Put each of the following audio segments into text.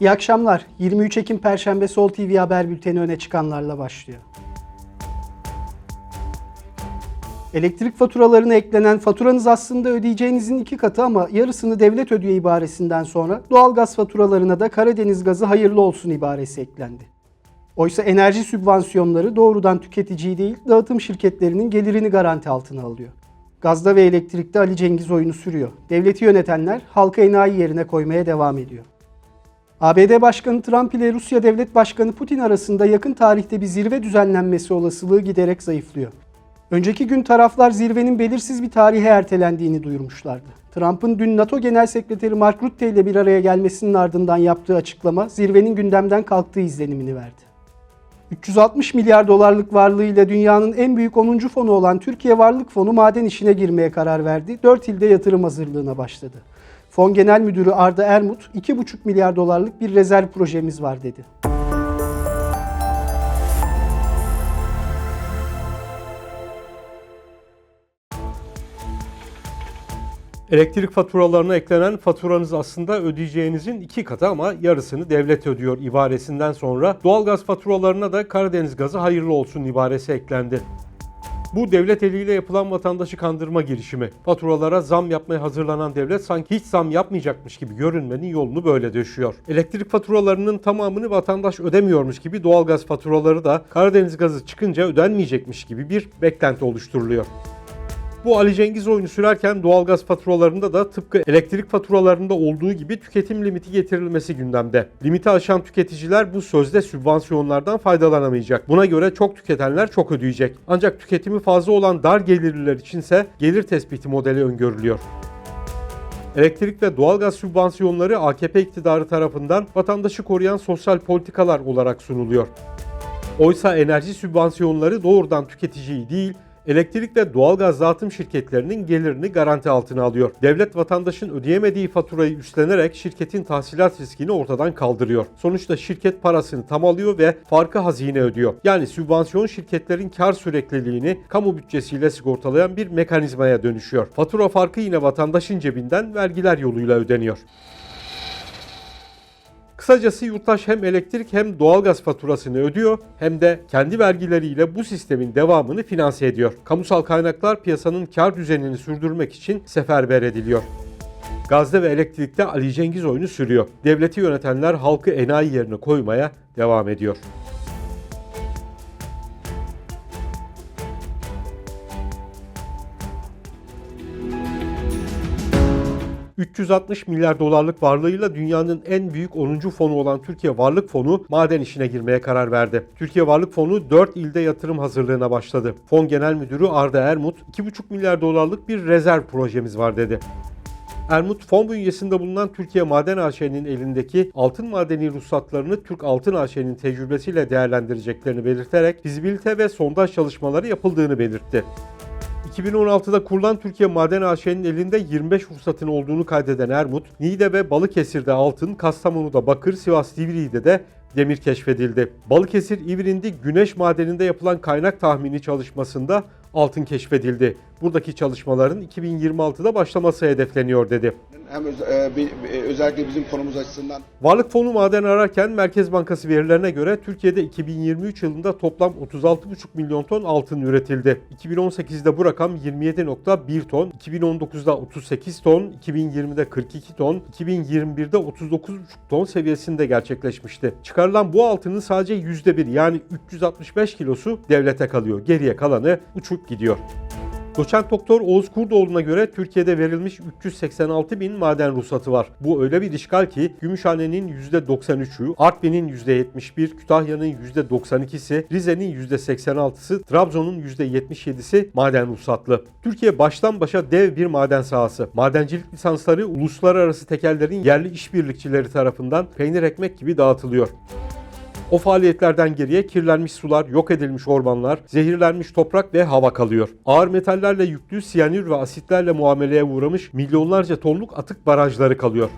İyi akşamlar. 23 Ekim Perşembe Sol TV Haber Bülteni öne çıkanlarla başlıyor. Elektrik faturalarına eklenen faturanız aslında ödeyeceğinizin iki katı ama yarısını devlet ödüyor ibaresinden sonra doğalgaz faturalarına da Karadeniz gazı hayırlı olsun ibaresi eklendi. Oysa enerji sübvansiyonları doğrudan tüketiciyi değil dağıtım şirketlerinin gelirini garanti altına alıyor. Gazda ve elektrikte Ali Cengiz oyunu sürüyor. Devleti yönetenler halka enayi yerine koymaya devam ediyor. ABD Başkanı Trump ile Rusya Devlet Başkanı Putin arasında yakın tarihte bir zirve düzenlenmesi olasılığı giderek zayıflıyor. Önceki gün taraflar zirvenin belirsiz bir tarihe ertelendiğini duyurmuşlardı. Trump'ın dün NATO Genel Sekreteri Mark Rutte ile bir araya gelmesinin ardından yaptığı açıklama zirvenin gündemden kalktığı izlenimini verdi. 360 milyar dolarlık varlığıyla dünyanın en büyük 10. fonu olan Türkiye Varlık Fonu maden işine girmeye karar verdi. 4 ilde yatırım hazırlığına başladı. Fon Genel Müdürü Arda Ermut, 2,5 milyar dolarlık bir rezerv projemiz var dedi. Elektrik faturalarına eklenen faturanız aslında ödeyeceğinizin iki katı ama yarısını devlet ödüyor ibaresinden sonra doğalgaz faturalarına da Karadeniz gazı hayırlı olsun ibaresi eklendi. Bu devlet eliyle yapılan vatandaşı kandırma girişimi. Faturalara zam yapmaya hazırlanan devlet sanki hiç zam yapmayacakmış gibi görünmenin yolunu böyle döşüyor. Elektrik faturalarının tamamını vatandaş ödemiyormuş gibi doğalgaz faturaları da Karadeniz gazı çıkınca ödenmeyecekmiş gibi bir beklenti oluşturuluyor. Bu Ali Cengiz oyunu sürerken doğalgaz faturalarında da tıpkı elektrik faturalarında olduğu gibi tüketim limiti getirilmesi gündemde. Limiti aşan tüketiciler bu sözde sübvansiyonlardan faydalanamayacak. Buna göre çok tüketenler çok ödeyecek. Ancak tüketimi fazla olan dar gelirliler içinse gelir tespiti modeli öngörülüyor. Elektrik ve doğalgaz sübvansiyonları AKP iktidarı tarafından vatandaşı koruyan sosyal politikalar olarak sunuluyor. Oysa enerji sübvansiyonları doğrudan tüketiciyi değil, elektrik ve doğalgaz dağıtım şirketlerinin gelirini garanti altına alıyor. Devlet vatandaşın ödeyemediği faturayı üstlenerek şirketin tahsilat riskini ortadan kaldırıyor. Sonuçta şirket parasını tam alıyor ve farkı hazine ödüyor. Yani sübvansiyon şirketlerin kar sürekliliğini kamu bütçesiyle sigortalayan bir mekanizmaya dönüşüyor. Fatura farkı yine vatandaşın cebinden vergiler yoluyla ödeniyor. Kısacası yurttaş hem elektrik hem doğalgaz faturasını ödüyor hem de kendi vergileriyle bu sistemin devamını finanse ediyor. Kamusal kaynaklar piyasanın kar düzenini sürdürmek için seferber ediliyor. Gazda ve elektrikte Ali Cengiz oyunu sürüyor. Devleti yönetenler halkı enayi yerine koymaya devam ediyor. 360 milyar dolarlık varlığıyla dünyanın en büyük 10. fonu olan Türkiye Varlık Fonu maden işine girmeye karar verdi. Türkiye Varlık Fonu 4 ilde yatırım hazırlığına başladı. Fon Genel Müdürü Arda Ermut, 2,5 milyar dolarlık bir rezerv projemiz var dedi. Ermut fon bünyesinde bulunan Türkiye Maden AŞ'nin elindeki altın madeni ruhsatlarını Türk Altın AŞ'nin tecrübesiyle değerlendireceklerini belirterek fizibilite ve sondaj çalışmaları yapıldığını belirtti. 2016'da kurulan Türkiye Maden AŞ'nin elinde 25 ruhsatın olduğunu kaydeden Ermut, Niğde ve Balıkesir'de altın, Kastamonu'da bakır, Sivas Divriği'de de demir keşfedildi. Balıkesir İvrin'de güneş madeninde yapılan kaynak tahmini çalışmasında altın keşfedildi. Buradaki çalışmaların 2026'da başlaması hedefleniyor dedi. Hem öz- e, e, özellikle bizim konumuz açısından Varlık fonu maden ararken Merkez Bankası verilerine göre Türkiye'de 2023 yılında toplam 36,5 milyon ton altın üretildi. 2018'de bu rakam 27,1 ton, 2019'da 38 ton, 2020'de 42 ton, 2021'de 39,5 ton seviyesinde gerçekleşmişti. Çıkarılan bu altının sadece %1 yani 365 kilosu devlete kalıyor. Geriye kalanı uçup gidiyor. Doçent Doktor Oğuz Kurdoğlu'na göre Türkiye'de verilmiş 386 bin maden ruhsatı var. Bu öyle bir işgal ki Gümüşhane'nin %93'ü, Artvin'in %71, Kütahya'nın %92'si, Rize'nin %86'sı, Trabzon'un %77'si maden ruhsatlı. Türkiye baştan başa dev bir maden sahası. Madencilik lisansları uluslararası tekellerin yerli işbirlikçileri tarafından peynir ekmek gibi dağıtılıyor. O faaliyetlerden geriye kirlenmiş sular, yok edilmiş ormanlar, zehirlenmiş toprak ve hava kalıyor. Ağır metallerle yüklü siyanür ve asitlerle muameleye uğramış milyonlarca tonluk atık barajları kalıyor.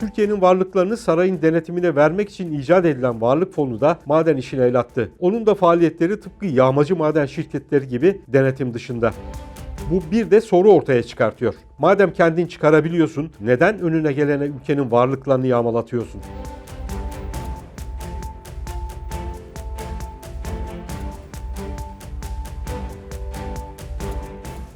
Türkiye'nin varlıklarını sarayın denetimine vermek için icat edilen varlık fonu da maden işine el attı. Onun da faaliyetleri tıpkı yağmacı maden şirketleri gibi denetim dışında. Bu bir de soru ortaya çıkartıyor. Madem kendin çıkarabiliyorsun, neden önüne gelene ülkenin varlıklarını yağmalatıyorsun?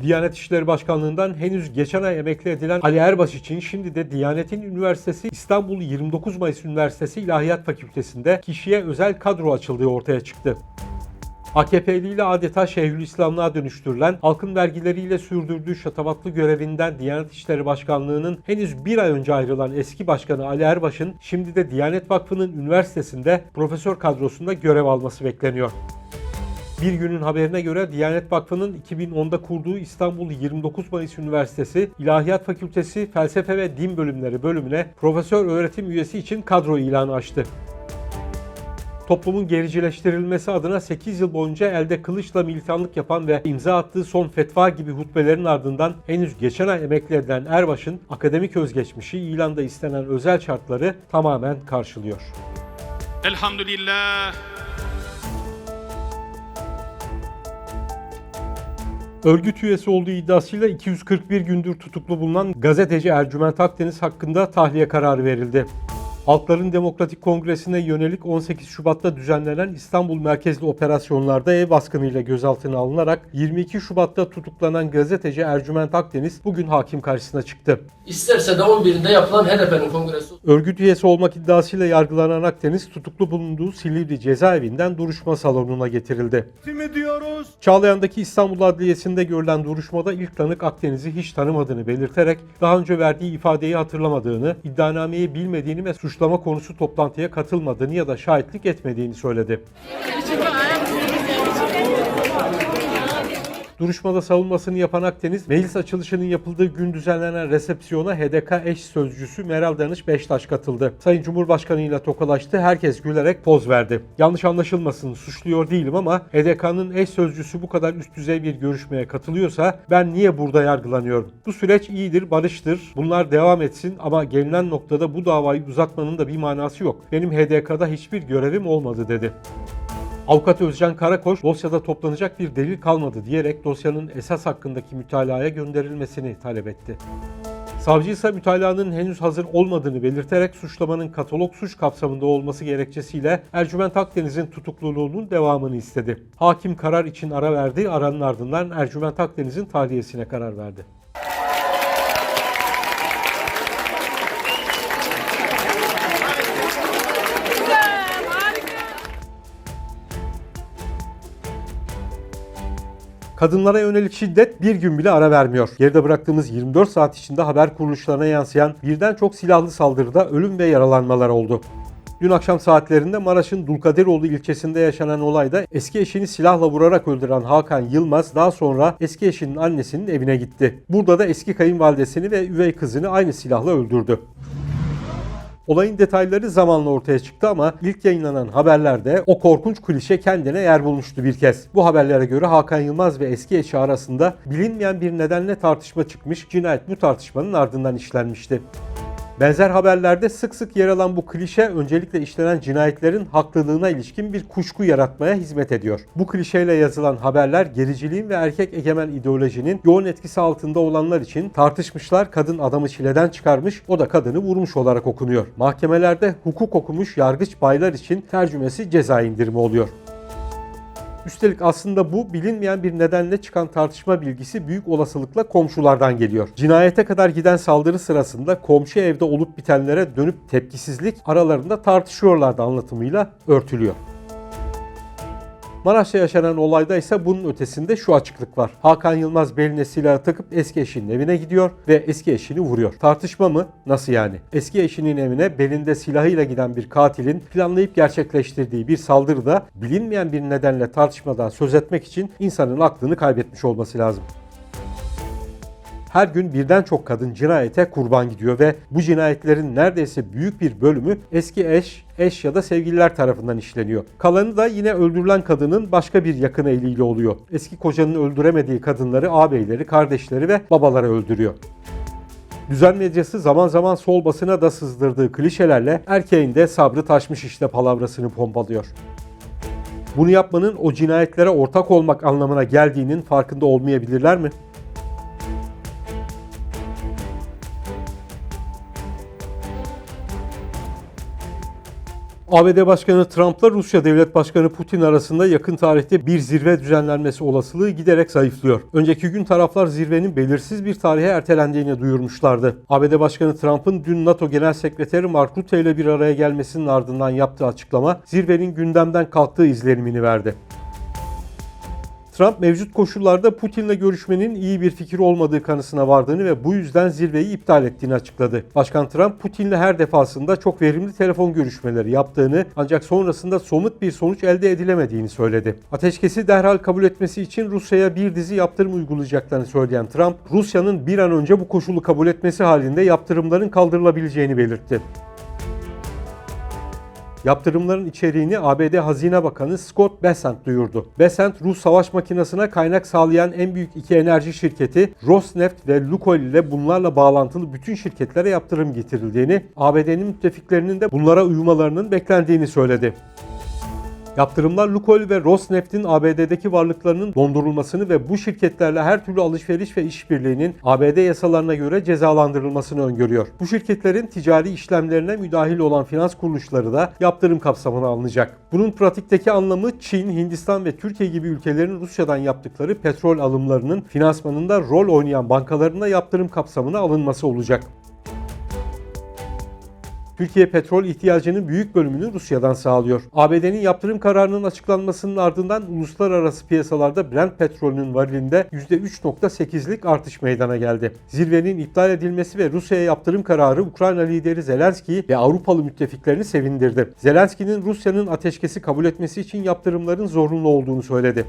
Diyanet İşleri Başkanlığı'ndan henüz geçen ay emekli edilen Ali Erbaş için şimdi de Diyanet'in Üniversitesi İstanbul 29 Mayıs Üniversitesi İlahiyat Fakültesi'nde kişiye özel kadro açıldığı ortaya çıktı. AKP'li ile adeta Şeyhülislamlığa dönüştürülen, halkın vergileriyle sürdürdüğü şatafatlı görevinden Diyanet İşleri Başkanlığı'nın henüz bir ay önce ayrılan eski başkanı Ali Erbaş'ın şimdi de Diyanet Vakfı'nın üniversitesinde profesör kadrosunda görev alması bekleniyor. Bir günün haberine göre Diyanet Vakfı'nın 2010'da kurduğu İstanbul 29 Mayıs Üniversitesi İlahiyat Fakültesi Felsefe ve Din Bölümleri bölümüne profesör öğretim üyesi için kadro ilanı açtı toplumun gericileştirilmesi adına 8 yıl boyunca elde kılıçla militanlık yapan ve imza attığı son fetva gibi hutbelerin ardından henüz geçen ay emekli edilen Erbaş'ın akademik özgeçmişi ilanda istenen özel şartları tamamen karşılıyor. Elhamdülillah. Örgüt üyesi olduğu iddiasıyla 241 gündür tutuklu bulunan gazeteci Ercüment Akdeniz hakkında tahliye kararı verildi. Halkların Demokratik Kongresi'ne yönelik 18 Şubat'ta düzenlenen İstanbul merkezli operasyonlarda ev baskınıyla gözaltına alınarak 22 Şubat'ta tutuklanan gazeteci Ercüment Akdeniz bugün hakim karşısına çıktı. İsterse de 11'inde yapılan HDP'nin kongresi Örgüt üyesi olmak iddiasıyla yargılanan Akdeniz tutuklu bulunduğu Silivri cezaevinden duruşma salonuna getirildi. Çağlayan'daki İstanbul Adliyesi'nde görülen duruşmada ilk tanık Akdeniz'i hiç tanımadığını belirterek daha önce verdiği ifadeyi hatırlamadığını, iddianameyi bilmediğini ve suçlama konusu toplantıya katılmadığını ya da şahitlik etmediğini söyledi. Duruşmada savunmasını yapan Akdeniz, meclis açılışının yapıldığı gün düzenlenen resepsiyona HDK eş sözcüsü Meral Danış Beştaş katıldı. Sayın Cumhurbaşkanı ile tokalaştı, herkes gülerek poz verdi. Yanlış anlaşılmasın, suçluyor değilim ama HDK'nın eş sözcüsü bu kadar üst düzey bir görüşmeye katılıyorsa ben niye burada yargılanıyorum? Bu süreç iyidir, barıştır, bunlar devam etsin ama gelinen noktada bu davayı uzatmanın da bir manası yok. Benim HDK'da hiçbir görevim olmadı dedi. Avukat Özcan Karakoç dosyada toplanacak bir delil kalmadı diyerek dosyanın esas hakkındaki mütalaya gönderilmesini talep etti. Savcı ise mütalaanın henüz hazır olmadığını belirterek suçlamanın katalog suç kapsamında olması gerekçesiyle Ercüment Akdeniz'in tutukluluğunun devamını istedi. Hakim karar için ara verdi, aranın ardından Ercüment Akdeniz'in tahliyesine karar verdi. Kadınlara yönelik şiddet bir gün bile ara vermiyor. Geride bıraktığımız 24 saat içinde haber kuruluşlarına yansıyan birden çok silahlı saldırıda ölüm ve yaralanmalar oldu. Dün akşam saatlerinde Maraş'ın Dulkadiroğlu ilçesinde yaşanan olayda eski eşini silahla vurarak öldüren Hakan Yılmaz daha sonra eski eşinin annesinin evine gitti. Burada da eski kayınvalidesini ve üvey kızını aynı silahla öldürdü. Olayın detayları zamanla ortaya çıktı ama ilk yayınlanan haberlerde o korkunç klişe kendine yer bulmuştu bir kez. Bu haberlere göre Hakan Yılmaz ve eski eşi arasında bilinmeyen bir nedenle tartışma çıkmış, cinayet bu tartışmanın ardından işlenmişti. Benzer haberlerde sık sık yer alan bu klişe öncelikle işlenen cinayetlerin haklılığına ilişkin bir kuşku yaratmaya hizmet ediyor. Bu klişeyle yazılan haberler gericiliğin ve erkek egemen ideolojinin yoğun etkisi altında olanlar için tartışmışlar kadın adamı çileden çıkarmış o da kadını vurmuş olarak okunuyor. Mahkemelerde hukuk okumuş yargıç baylar için tercümesi ceza indirimi oluyor. Üstelik aslında bu bilinmeyen bir nedenle çıkan tartışma bilgisi büyük olasılıkla komşulardan geliyor. Cinayete kadar giden saldırı sırasında komşu evde olup bitenlere dönüp tepkisizlik aralarında tartışıyorlardı anlatımıyla örtülüyor. Maraş'ta yaşanan olayda ise bunun ötesinde şu açıklık var. Hakan Yılmaz beline silahı takıp eski eşinin evine gidiyor ve eski eşini vuruyor. Tartışma mı? Nasıl yani? Eski eşinin evine belinde silahıyla giden bir katilin planlayıp gerçekleştirdiği bir saldırıda bilinmeyen bir nedenle tartışmadan söz etmek için insanın aklını kaybetmiş olması lazım. Her gün birden çok kadın cinayete kurban gidiyor ve bu cinayetlerin neredeyse büyük bir bölümü eski eş, eş ya da sevgililer tarafından işleniyor. Kalanı da yine öldürülen kadının başka bir yakın eliyle oluyor. Eski kocanın öldüremediği kadınları ağabeyleri, kardeşleri ve babaları öldürüyor. Düzen medyası zaman zaman sol basına da sızdırdığı klişelerle erkeğin de sabrı taşmış işte palavrasını pompalıyor. Bunu yapmanın o cinayetlere ortak olmak anlamına geldiğinin farkında olmayabilirler mi? ABD Başkanı Trump'la Rusya Devlet Başkanı Putin arasında yakın tarihte bir zirve düzenlenmesi olasılığı giderek zayıflıyor. Önceki gün taraflar zirvenin belirsiz bir tarihe ertelendiğini duyurmuşlardı. ABD Başkanı Trump'ın dün NATO Genel Sekreteri Mark Rutte ile bir araya gelmesinin ardından yaptığı açıklama zirvenin gündemden kalktığı izlenimini verdi. Trump mevcut koşullarda Putin'le görüşmenin iyi bir fikir olmadığı kanısına vardığını ve bu yüzden zirveyi iptal ettiğini açıkladı. Başkan Trump, Putin'le her defasında çok verimli telefon görüşmeleri yaptığını ancak sonrasında somut bir sonuç elde edilemediğini söyledi. Ateşkesi derhal kabul etmesi için Rusya'ya bir dizi yaptırım uygulayacaklarını söyleyen Trump, Rusya'nın bir an önce bu koşulu kabul etmesi halinde yaptırımların kaldırılabileceğini belirtti. Yaptırımların içeriğini ABD Hazine Bakanı Scott Bessent duyurdu. Bessent, Rus savaş makinesine kaynak sağlayan en büyük iki enerji şirketi Rosneft ve Lukoil ile bunlarla bağlantılı bütün şirketlere yaptırım getirildiğini, ABD'nin müttefiklerinin de bunlara uymalarının beklendiğini söyledi. Yaptırımlar Lukoil ve Rosneft'in ABD'deki varlıklarının dondurulmasını ve bu şirketlerle her türlü alışveriş ve işbirliğinin ABD yasalarına göre cezalandırılmasını öngörüyor. Bu şirketlerin ticari işlemlerine müdahil olan finans kuruluşları da yaptırım kapsamına alınacak. Bunun pratikteki anlamı Çin, Hindistan ve Türkiye gibi ülkelerin Rusya'dan yaptıkları petrol alımlarının finansmanında rol oynayan bankalarına yaptırım kapsamına alınması olacak. Türkiye petrol ihtiyacının büyük bölümünü Rusya'dan sağlıyor. ABD'nin yaptırım kararının açıklanmasının ardından uluslararası piyasalarda Brent petrolünün varilinde %3.8'lik artış meydana geldi. Zirvenin iptal edilmesi ve Rusya'ya yaptırım kararı Ukrayna lideri Zelenski'yi ve Avrupalı müttefiklerini sevindirdi. Zelenski'nin Rusya'nın ateşkesi kabul etmesi için yaptırımların zorunlu olduğunu söyledi.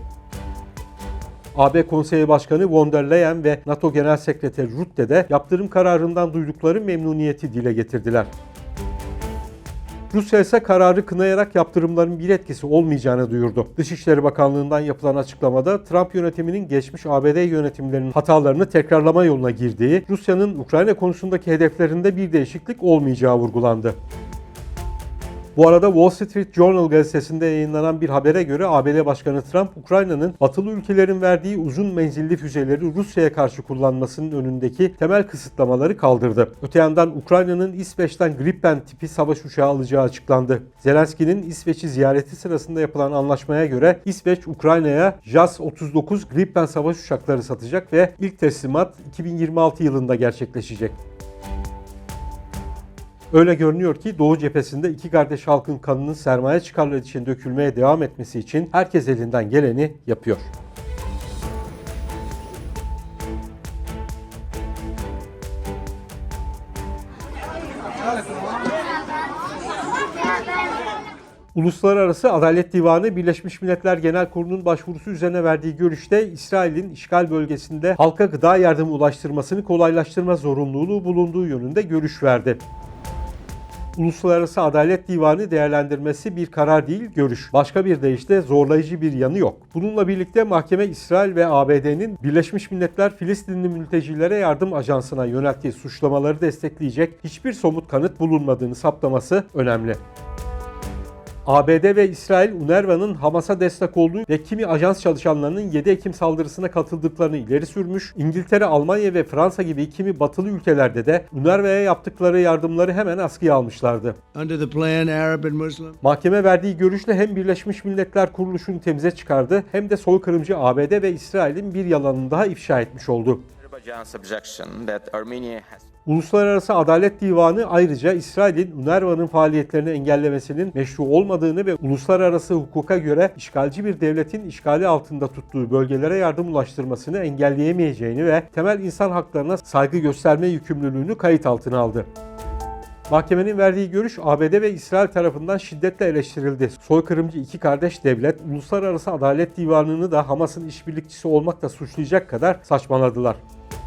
AB Konseyi Başkanı von der Leyen ve NATO Genel Sekreteri Rutte de yaptırım kararından duydukları memnuniyeti dile getirdiler. Rusya ise kararı kınayarak yaptırımların bir etkisi olmayacağını duyurdu. Dışişleri Bakanlığı'ndan yapılan açıklamada Trump yönetiminin geçmiş ABD yönetimlerinin hatalarını tekrarlama yoluna girdiği, Rusya'nın Ukrayna konusundaki hedeflerinde bir değişiklik olmayacağı vurgulandı. Bu arada Wall Street Journal gazetesinde yayınlanan bir habere göre ABD Başkanı Trump, Ukrayna'nın batılı ülkelerin verdiği uzun menzilli füzeleri Rusya'ya karşı kullanmasının önündeki temel kısıtlamaları kaldırdı. Öte yandan Ukrayna'nın İsveç'ten Gripen tipi savaş uçağı alacağı açıklandı. Zelenski'nin İsveç'i ziyareti sırasında yapılan anlaşmaya göre İsveç, Ukrayna'ya JAS-39 Gripen savaş uçakları satacak ve ilk teslimat 2026 yılında gerçekleşecek. Öyle görünüyor ki Doğu cephesinde iki kardeş halkın kanının sermaye çıkarları için dökülmeye devam etmesi için herkes elinden geleni yapıyor. Uluslararası Adalet Divanı Birleşmiş Milletler Genel Kurulu'nun başvurusu üzerine verdiği görüşte İsrail'in işgal bölgesinde halka gıda yardımı ulaştırmasını kolaylaştırma zorunluluğu bulunduğu yönünde görüş verdi. Uluslararası Adalet Divanı değerlendirmesi bir karar değil, görüş. Başka bir deyişle zorlayıcı bir yanı yok. Bununla birlikte mahkeme İsrail ve ABD'nin Birleşmiş Milletler Filistinli Mültecilere Yardım Ajansı'na yönelttiği suçlamaları destekleyecek hiçbir somut kanıt bulunmadığını saptaması önemli. ABD ve İsrail UNRWA'nın Hamas'a destek olduğu ve kimi ajans çalışanlarının 7 Ekim saldırısına katıldıklarını ileri sürmüş. İngiltere, Almanya ve Fransa gibi kimi batılı ülkelerde de UNRWA'ya yaptıkları yardımları hemen askıya almışlardı. Under the plan, Arab and Muslim. Mahkeme verdiği görüşle hem Birleşmiş Milletler Kuruluşu'nu temize çıkardı hem de soykırımcı ABD ve İsrail'in bir yalanını daha ifşa etmiş oldu. Azerbaijan's objection that Armenia has Uluslararası Adalet Divanı ayrıca İsrail'in UNRWA'nın faaliyetlerini engellemesinin meşru olmadığını ve uluslararası hukuka göre işgalci bir devletin işgali altında tuttuğu bölgelere yardım ulaştırmasını engelleyemeyeceğini ve temel insan haklarına saygı gösterme yükümlülüğünü kayıt altına aldı. Mahkemenin verdiği görüş ABD ve İsrail tarafından şiddetle eleştirildi. Soykırımcı iki kardeş devlet, Uluslararası Adalet Divanı'nı da Hamas'ın işbirlikçisi olmakla suçlayacak kadar saçmaladılar.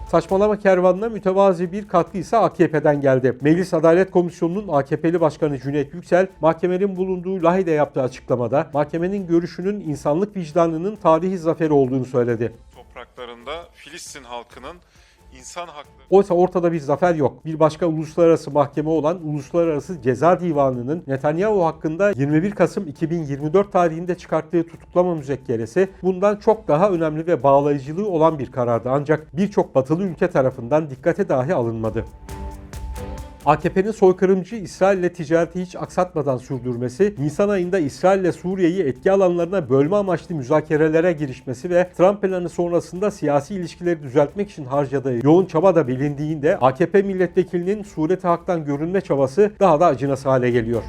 Saçmalama kervanına mütevazi bir katkı ise AKP'den geldi. Meclis Adalet Komisyonu'nun AKP'li Başkanı Cüneyt Yüksel, mahkemenin bulunduğu Lahey'de yaptığı açıklamada mahkemenin görüşünün insanlık vicdanının tarihi zaferi olduğunu söyledi. topraklarında Filistin halkının insan hakları Oysa ortada bir zafer yok. Bir başka uluslararası mahkeme olan Uluslararası Ceza Divanı'nın Netanyahu hakkında 21 Kasım 2024 tarihinde çıkarttığı tutuklama müzekkeresi bundan çok daha önemli ve bağlayıcılığı olan bir karardı. Ancak birçok batılı ülke tarafından dikkate dahi alınmadı. AKP'nin soykırımcı İsrail ile ticareti hiç aksatmadan sürdürmesi, Nisan ayında İsrail ile Suriye'yi etki alanlarına bölme amaçlı müzakerelere girişmesi ve Trump planı sonrasında siyasi ilişkileri düzeltmek için harcadığı yoğun çaba da bilindiğinde AKP milletvekilinin sureti haktan görünme çabası daha da acınası hale geliyor.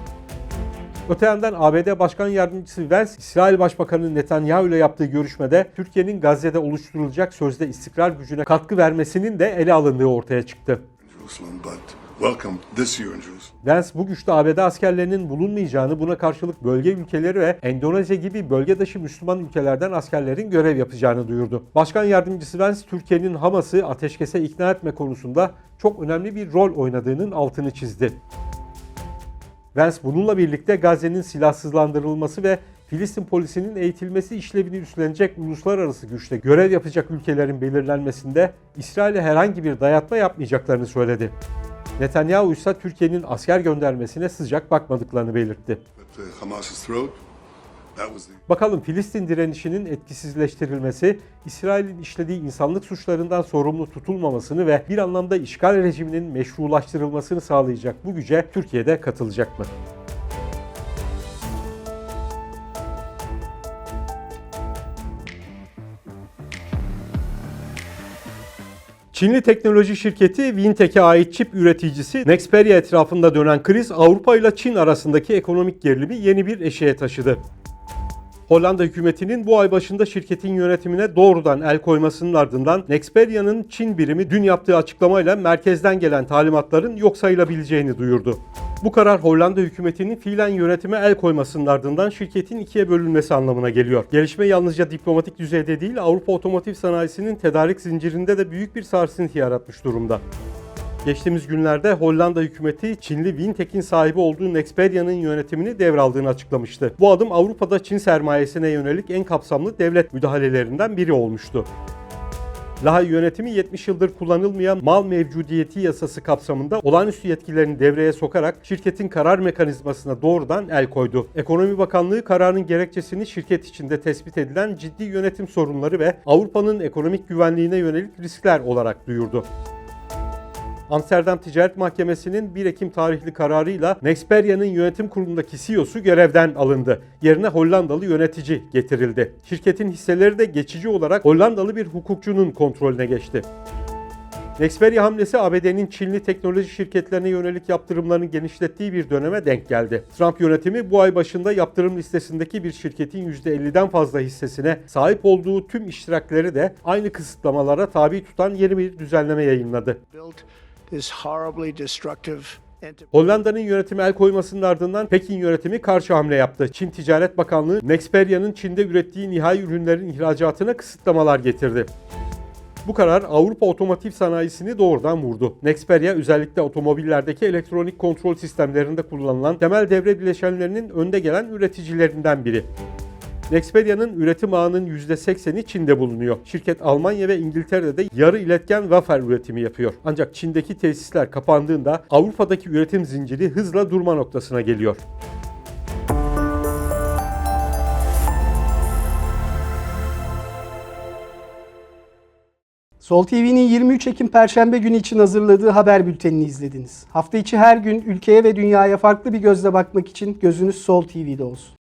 Öte yandan ABD Başkan Yardımcısı Vance, İsrail Başbakanı Netanyahu ile yaptığı görüşmede Türkiye'nin Gazze'de oluşturulacak sözde istikrar gücüne katkı vermesinin de ele alındığı ortaya çıktı. Jerusalem, but welcome this year in Jerusalem. Vance bu güçte ABD askerlerinin bulunmayacağını, buna karşılık bölge ülkeleri ve Endonezya gibi bölge dışı Müslüman ülkelerden askerlerin görev yapacağını duyurdu. Başkan Yardımcısı Vance, Türkiye'nin Hamas'ı ateşkese ikna etme konusunda çok önemli bir rol oynadığının altını çizdi. Vance bununla birlikte Gazze'nin silahsızlandırılması ve Filistin polisinin eğitilmesi işlevini üstlenecek uluslararası güçte görev yapacak ülkelerin belirlenmesinde İsrail'e herhangi bir dayatma yapmayacaklarını söyledi. Netanyahu ise Türkiye'nin asker göndermesine sıcak bakmadıklarını belirtti. Uh, Bakalım Filistin direnişinin etkisizleştirilmesi, İsrail'in işlediği insanlık suçlarından sorumlu tutulmamasını ve bir anlamda işgal rejiminin meşrulaştırılmasını sağlayacak bu güce Türkiye'de katılacak mı? Çinli teknoloji şirketi Wintec'e ait çip üreticisi Nexperia etrafında dönen kriz Avrupa ile Çin arasındaki ekonomik gerilimi yeni bir eşiğe taşıdı. Hollanda hükümetinin bu ay başında şirketin yönetimine doğrudan el koymasının ardından Nexperia'nın Çin birimi dün yaptığı açıklamayla merkezden gelen talimatların yok sayılabileceğini duyurdu. Bu karar Hollanda hükümetinin fiilen yönetime el koymasının ardından şirketin ikiye bölünmesi anlamına geliyor. Gelişme yalnızca diplomatik düzeyde değil Avrupa otomotiv sanayisinin tedarik zincirinde de büyük bir sarsıntı yaratmış durumda. Geçtiğimiz günlerde Hollanda hükümeti Çinli Wintec'in sahibi olduğu Nexperia'nın yönetimini devraldığını açıklamıştı. Bu adım Avrupa'da Çin sermayesine yönelik en kapsamlı devlet müdahalelerinden biri olmuştu. Lahay yönetimi 70 yıldır kullanılmayan mal mevcudiyeti yasası kapsamında olağanüstü yetkilerini devreye sokarak şirketin karar mekanizmasına doğrudan el koydu. Ekonomi Bakanlığı kararın gerekçesini şirket içinde tespit edilen ciddi yönetim sorunları ve Avrupa'nın ekonomik güvenliğine yönelik riskler olarak duyurdu. Amsterdam Ticaret Mahkemesi'nin 1 Ekim tarihli kararıyla Nexperia'nın yönetim kurulundaki CEO'su görevden alındı. Yerine Hollandalı yönetici getirildi. Şirketin hisseleri de geçici olarak Hollandalı bir hukukçunun kontrolüne geçti. Nexperia hamlesi ABD'nin Çinli teknoloji şirketlerine yönelik yaptırımlarını genişlettiği bir döneme denk geldi. Trump yönetimi bu ay başında yaptırım listesindeki bir şirketin %50'den fazla hissesine sahip olduğu tüm iştirakleri de aynı kısıtlamalara tabi tutan yeni bir düzenleme yayınladı. built Hollanda'nın yönetime el koymasının ardından Pekin yönetimi karşı hamle yaptı. Çin Ticaret Bakanlığı Nexperia'nın Çin'de ürettiği nihai ürünlerin ihracatına kısıtlamalar getirdi. Bu karar Avrupa otomotiv sanayisini doğrudan vurdu. Nexperia özellikle otomobillerdeki elektronik kontrol sistemlerinde kullanılan temel devre bileşenlerinin önde gelen üreticilerinden biri. Nexperia'nın üretim ağının %80'i Çin'de bulunuyor. Şirket Almanya ve İngiltere'de de yarı iletken wafer üretimi yapıyor. Ancak Çin'deki tesisler kapandığında Avrupa'daki üretim zinciri hızla durma noktasına geliyor. Sol TV'nin 23 Ekim Perşembe günü için hazırladığı haber bültenini izlediniz. Hafta içi her gün ülkeye ve dünyaya farklı bir gözle bakmak için gözünüz Sol TV'de olsun.